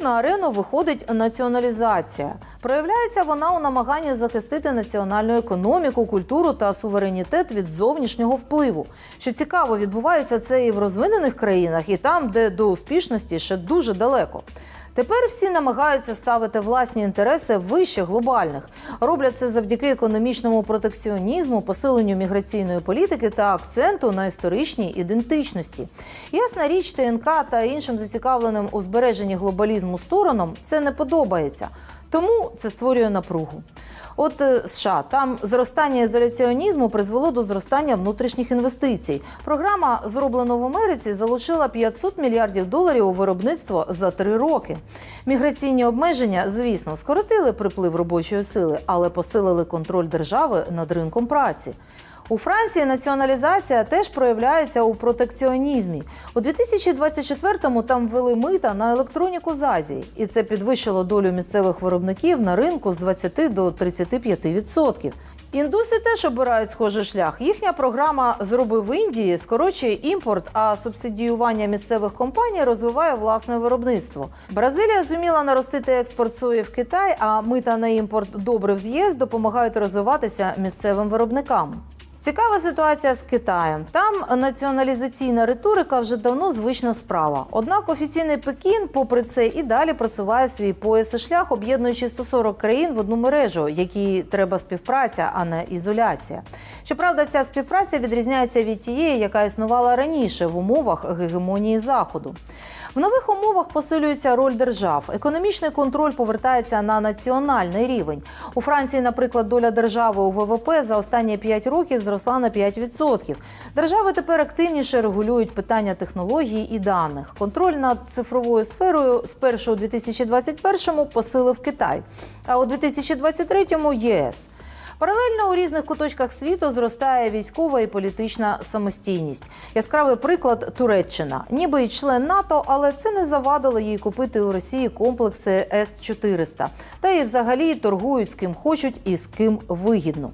На арену виходить націоналізація. Проявляється вона у намаганні захистити національну економіку, культуру та суверенітет від зовнішнього впливу. Що цікаво, відбувається це і в розвинених країнах, і там, де до успішності ще дуже далеко. Тепер всі намагаються ставити власні інтереси вище глобальних. Роблять це завдяки економічному протекціонізму, посиленню міграційної політики та акценту на історичній ідентичності. Ясна річ, ТНК та іншим зацікавленим у збереженні глобалізму сторонам це не подобається. Тому це створює напругу. От е, США там зростання ізоляціонізму призвело до зростання внутрішніх інвестицій. Програма, зроблена в Америці, залучила 500 мільярдів доларів у виробництво за три роки. Міграційні обмеження, звісно, скоротили приплив робочої сили, але посилили контроль держави над ринком праці. У Франції націоналізація теж проявляється у протекціонізмі. У 2024-му там ввели мита на електроніку з Азії, і це підвищило долю місцевих виробників на ринку з 20 до 35%. Індуси теж обирають схожий шлях. Їхня програма Зроби в Індії скорочує імпорт, а субсидіювання місцевих компаній розвиває власне виробництво. Бразилія зуміла наростити експорт сої в Китай, а мита на імпорт добрив з ЄС допомагають розвиватися місцевим виробникам. Цікава ситуація з Китаєм. Там націоналізаційна риторика вже давно звична справа. Однак офіційний Пекін, попри це, і далі просуває свій пояс і шлях, об'єднуючи 140 країн в одну мережу, якій треба співпраця, а не ізоляція. Щоправда, ця співпраця відрізняється від тієї, яка існувала раніше в умовах гегемонії заходу. В нових умовах посилюється роль держав. Економічний контроль повертається на національний рівень. У Франції, наприклад, доля держави у ВВП за останні 5 років зросла на 5%. Держави тепер активніше регулюють питання технологій і даних. Контроль над цифровою сферою спершу у 2021-му посилив Китай, а у 2023-му – ЄС. Паралельно у різних куточках світу зростає військова і політична самостійність. Яскравий приклад Туреччина, ніби й член НАТО, але це не завадило їй купити у Росії комплекси С 400 Та і взагалі торгують з ким хочуть і з ким вигідно.